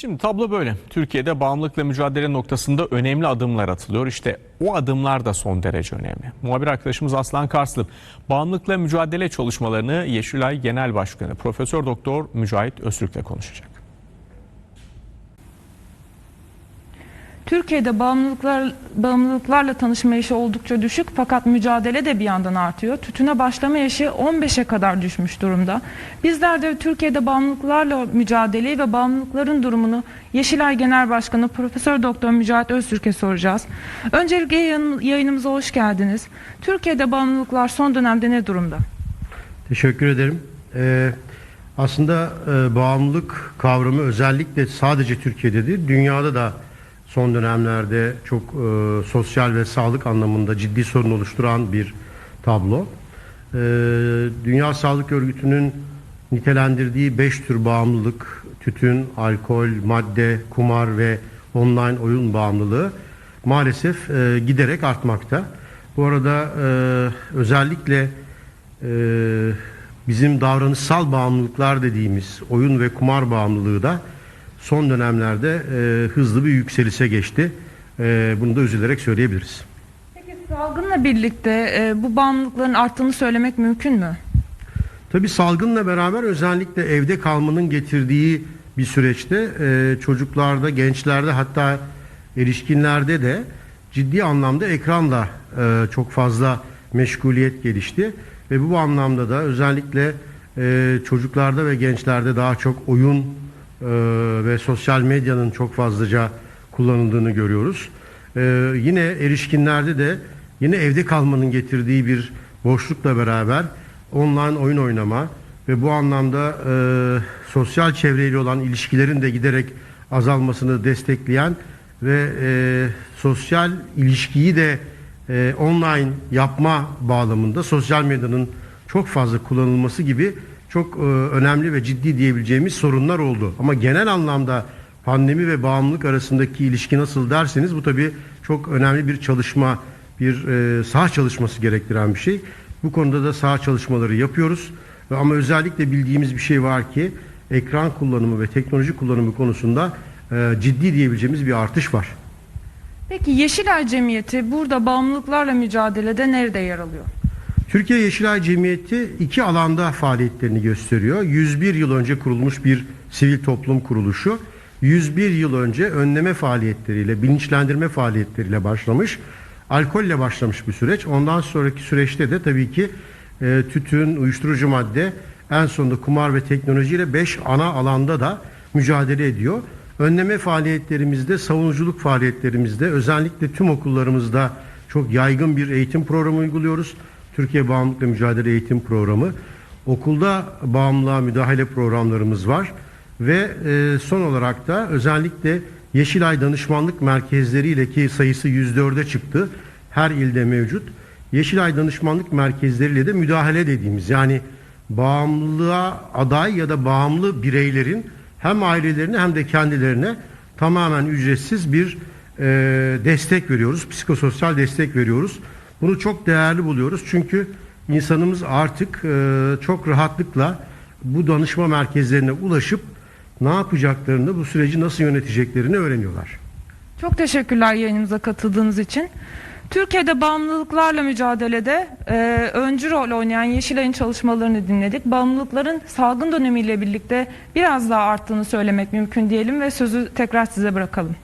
Şimdi tablo böyle. Türkiye'de bağımlılıkla mücadele noktasında önemli adımlar atılıyor. İşte o adımlar da son derece önemli. Muhabir arkadaşımız Aslan Karslı bağımlılıkla mücadele çalışmalarını Yeşilay Genel Başkanı Profesör Doktor Mücahit Öztürk'le konuşacak. Türkiye'de bağımlılıklar, bağımlılıklarla tanışma yaşı oldukça düşük fakat mücadele de bir yandan artıyor. Tütüne başlama yaşı 15'e kadar düşmüş durumda. Bizler de Türkiye'de bağımlılıklarla mücadeleyi ve bağımlılıkların durumunu Yeşilay Genel Başkanı Profesör Doktor Mücahit Öztürk'e soracağız. Öncelikle yayın, yayınımıza hoş geldiniz. Türkiye'de bağımlılıklar son dönemde ne durumda? Teşekkür ederim. Ee, aslında e, bağımlılık kavramı özellikle sadece Türkiye'de değil, dünyada da son dönemlerde çok e, sosyal ve sağlık anlamında ciddi sorun oluşturan bir tablo. Ee, Dünya Sağlık Örgütü'nün nitelendirdiği 5 tür bağımlılık, tütün, alkol, madde, kumar ve online oyun bağımlılığı maalesef e, giderek artmakta. Bu arada e, özellikle e, bizim davranışsal bağımlılıklar dediğimiz oyun ve kumar bağımlılığı da son dönemlerde e, hızlı bir yükselişe geçti. E, bunu da üzülerek söyleyebiliriz. Peki salgınla birlikte e, bu bağımlılıkların arttığını söylemek mümkün mü? Tabii salgınla beraber özellikle evde kalmanın getirdiği bir süreçte e, çocuklarda, gençlerde hatta erişkinlerde de ciddi anlamda ekranla e, çok fazla meşguliyet gelişti. Ve bu anlamda da özellikle e, çocuklarda ve gençlerde daha çok oyun e, ve sosyal medyanın çok fazlaca kullanıldığını görüyoruz. E, yine erişkinlerde de yine evde kalmanın getirdiği bir boşlukla beraber online oyun oynama ve bu anlamda e, sosyal çevreyle olan ilişkilerin de giderek azalmasını destekleyen ve e, sosyal ilişkiyi de e, online yapma bağlamında sosyal medyanın çok fazla kullanılması gibi çok e, önemli ve ciddi diyebileceğimiz sorunlar oldu. Ama genel anlamda pandemi ve bağımlılık arasındaki ilişki nasıl derseniz bu tabii çok önemli bir çalışma, bir e, saha çalışması gerektiren bir şey. Bu konuda da saha çalışmaları yapıyoruz. Ama özellikle bildiğimiz bir şey var ki ekran kullanımı ve teknoloji kullanımı konusunda e, ciddi diyebileceğimiz bir artış var. Peki Yeşilay Cemiyeti burada bağımlılıklarla mücadelede nerede yer alıyor? Türkiye Yeşilay Cemiyeti iki alanda faaliyetlerini gösteriyor. 101 yıl önce kurulmuş bir sivil toplum kuruluşu. 101 yıl önce önleme faaliyetleriyle, bilinçlendirme faaliyetleriyle başlamış. Alkolle başlamış bir süreç. Ondan sonraki süreçte de tabii ki e, tütün, uyuşturucu madde, en sonunda kumar ve teknolojiyle 5 ana alanda da mücadele ediyor. Önleme faaliyetlerimizde, savunuculuk faaliyetlerimizde özellikle tüm okullarımızda çok yaygın bir eğitim programı uyguluyoruz. Türkiye Bağımlılıkla Mücadele Eğitim Programı. Okulda bağımlılığa müdahale programlarımız var. Ve e, son olarak da özellikle Yeşilay Danışmanlık Merkezleriyle ki sayısı 104'e çıktı. Her ilde mevcut. Yeşilay Danışmanlık Merkezleriyle de müdahale dediğimiz yani bağımlılığa aday ya da bağımlı bireylerin hem ailelerine hem de kendilerine tamamen ücretsiz bir e, destek veriyoruz. Psikososyal destek veriyoruz. Bunu çok değerli buluyoruz çünkü insanımız artık e, çok rahatlıkla bu danışma merkezlerine ulaşıp ne yapacaklarını, bu süreci nasıl yöneteceklerini öğreniyorlar. Çok teşekkürler yayınımıza katıldığınız için. Türkiye'de bağımlılıklarla mücadelede e, öncü rol oynayan Yeşilay'ın çalışmalarını dinledik. Bağımlılıkların salgın dönemiyle birlikte biraz daha arttığını söylemek mümkün diyelim ve sözü tekrar size bırakalım.